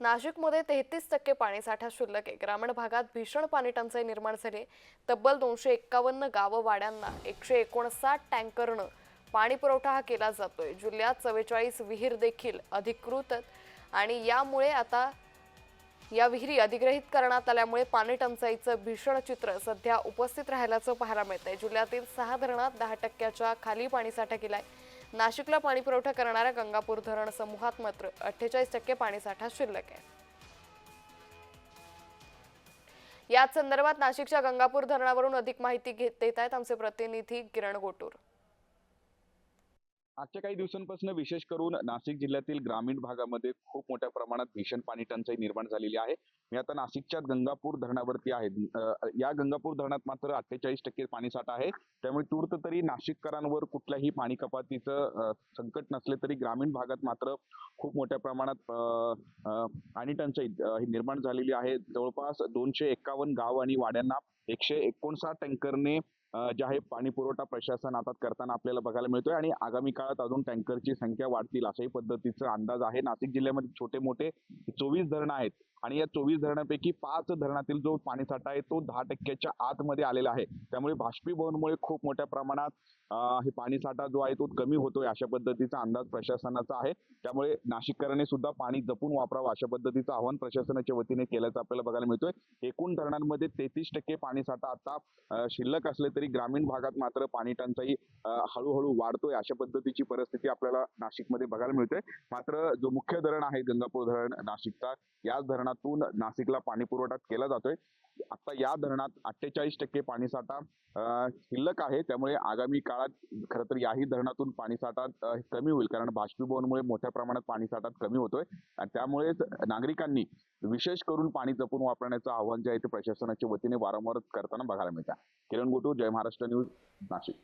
नाशिकमध्ये तेहतीस टक्के पाणीसाठा शिल्लक आहे. ग्रामीण भागात भीषण पाणी टंचाई निर्माण झाली. तब्बल दोनशे एक्कावन्न गावं वाड्यांना एकशे एकोणसाठ टँकरनं पाणी पुरवठा हा केला जातोय. जिल्ह्यात चव्वेचाळीस विहीर देखील अधिकृत आणि यामुळे आता या विहिरी अधिग्रहित करण्यात आल्यामुळे पाणी टंचाईचं भीषण चित्र सध्या उपस्थित राहिल्याचं पाहायला मिळत आहे जिल्ह्यातील सहा धरणात दहा टक्क्याच्या खाली पाणीसाठा केलाय नाशिकला पाणी पुरवठा करणाऱ्या गंगापूर धरण समूहात मात्र अठ्ठेचाळीस टक्के पाणीसाठा शिल्लक आहे. याच संदर्भात नाशिकच्या गंगापूर धरणावरून अधिक माहिती घेत देत आहेत आमचे प्रतिनिधी किरण गोटूर. मागच्या काही दिवसांपासून विशेष करून नाशिक जिल्ह्यातील ग्रामीण भागामध्ये खूप मोठ्या प्रमाणात भीषण पाणी टंचाई निर्माण झालेली आहे. मी आता नाशिकच्या गंगापूर धरणावरती आहे. या गंगापूर धरणात मात्र अठ्ठेचाळीस टक्के पाणीसाठा आहे. त्यामुळे तूर्त तरी नाशिककरांवर कुठल्याही पाणी कपातीचं संकट नसले तरी ग्रामीण भागात मात्र खूप मोठ्या प्रमाणात पाणी टंचाई ही निर्माण झालेली आहे. जवळपास दोनशे एक्कावन्न गाव आणि वाड्यांना एकशे एकोणसाठ टँकरने जे आहे पाणी पुरवठा प्रशासन आता करताना आपल्याला बघायला मिळतोय आणि आगामी काळात अजून टँकरची संख्या वाढतील अशाही पद्धतीचा अंदाज आहे. नाशिक जिल्ह्यामध्ये छोटे मोठे चोवीस धरणं आहेत आणि या चोवीस धरणांपैकी पाच धरणातील जो पाणीसाठा आहे तो दहा टक्क्याच्या आतमध्ये आलेला आहे. त्यामुळे बाष्पीभवनमुळे खूप मोठ्या प्रमाणात हे पाणीसाठा जो आहे तो कमी होतोय अशा पद्धतीचा अंदाज प्रशासनाचा आहे. त्यामुळे नाशिककरांनी सुद्धा पाणी जपून वापरावं अशा पद्धतीचं आवाहन प्रशासनाच्या वतीने केल्याचं आपल्याला बघायला मिळतोय. एकूण धरणांमध्ये तेहतीस टक्के पाणीसाठा आता शिल्लक असले तरी ग्रामीण भागात मात्र पाणी टंचाई हळूहळू वाढतोय अशा पद्धतीची परिस्थिती आपल्याला नाशिकमध्ये बघायला मिळते मात्र जो मुख्य धरण आहे गंगापूर धरण नाशिकचा याच धरणातून नाशिकला पाणी पुरवठा केला जातोय. आता या धरणात अठ्ठेचाळीस टक्के पाणीसाठा शिल्लक आहे. त्यामुळे आगामी काळात खरं तर याही धरणातून पाणीसाठा कमी होईल. कारण बाष्पीभवनमुळे मोठ्या प्रमाणात पाणीसाठा कमी होतोय. आणि त्यामुळेच नागरिकांनी विशेष करून पाणी जपून वापरण्याचं आव्हान जे आहे ते प्रशासनाच्या वतीने वारंवार करताना बघायला मिळतं किरण गोटू जय महाराष्ट्र न्यूज नाशिक.